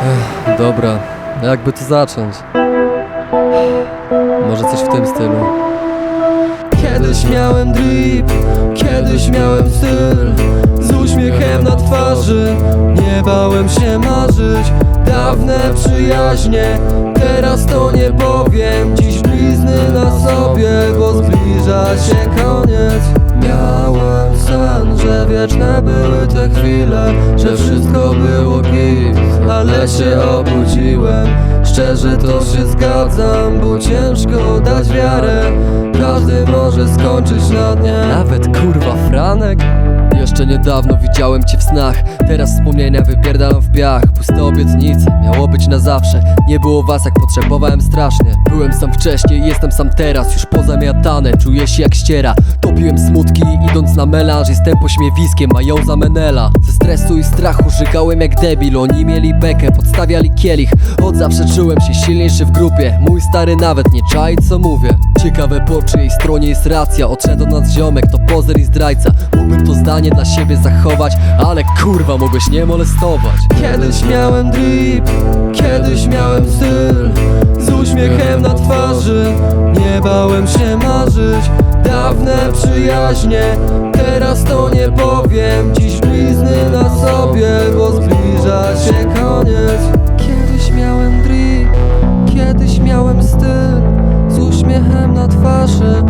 Ech, dobra, jakby to zacząć? Może coś w tym stylu. Kiedyś miałem drip, kiedyś miałem styl Z uśmiechem na twarzy, nie bałem się marzyć Dawne przyjaźnie, teraz to nie powiem Dziś blizny na sobie, bo zbliża się koniec Miałem sen, wieczne były te chwile Że wszystko było git, ale się obudziłem. Szczerze to się zgadzam, bo ciężko dać wiarę. Każdy może skończyć na dnie. Nawet kurwa Franek jeszcze niedawno widziałem cię w snach. Teraz wspomnienia wypierdalam w piach. Puste obietnice, miało być na zawsze. Nie było was jak potrzebowałem strasznie. Byłem sam wcześniej, jestem sam teraz. Już pozamiatane, czuję się jak ściera. Topiłem smutki, idąc na melanż. Jestem pośmiewiskiem, a ją za menela. Ze stresu i strachu żygałem jak debil. Oni mieli bekę, podstawiali kielich. Od zawsze czułem się silniejszy w grupie. Mój stary nawet nie czai co mówię. Ciekawe po czyjej stronie jest racja. Odszedł od nas ziomek, to pozer i zdrajca To zdanie dla siebie zachować Ale kurwa mogłeś nie molestować. Kiedyś miałem drip, kiedyś miałem styl. Z uśmiechem na twarzy Nie bałem się marzyć. Dawne przyjaźnie Teraz to nie powiem. Dziś blizny na sobie Bo zbliża się koniec. Kiedyś miałem drip Kiedyś miałem styl. Z uśmiechem na twarzy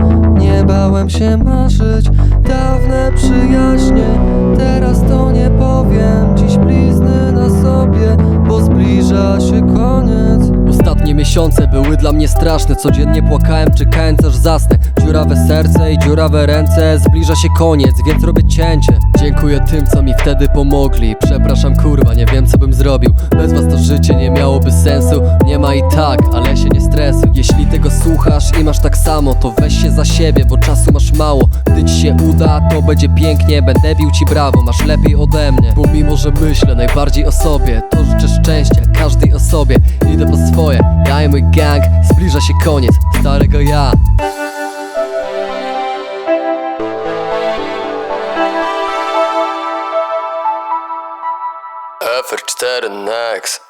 Nie bałem się marzyć. Dawne przyjaźnie Teraz to nie powiem. Dziś blizny na sobie Bo zbliża się koniec. Ostatnie miesiące były dla mnie straszne. Codziennie płakałem czekając aż zasnę. Dziurawe serce i dziurawe ręce Zbliża się koniec, więc robię cięcie. Dziękuję tym, co mi wtedy pomogli. Przepraszam kurwa, nie wiem co bym zrobił. Bez was to życie nie miałoby sensu. Nie ma i tak, ale się nie Jeśli tego słuchasz i masz tak samo To weź się za siebie, bo czasu masz mało. Gdy ci się uda, to będzie pięknie. Będę bił ci brawo, masz lepiej ode mnie. Bo mimo, że myślę najbardziej o sobie To życzę szczęścia każdej osobie. Idę po swoje, ja i mój gang Zbliża się koniec starego ja. FR4 Next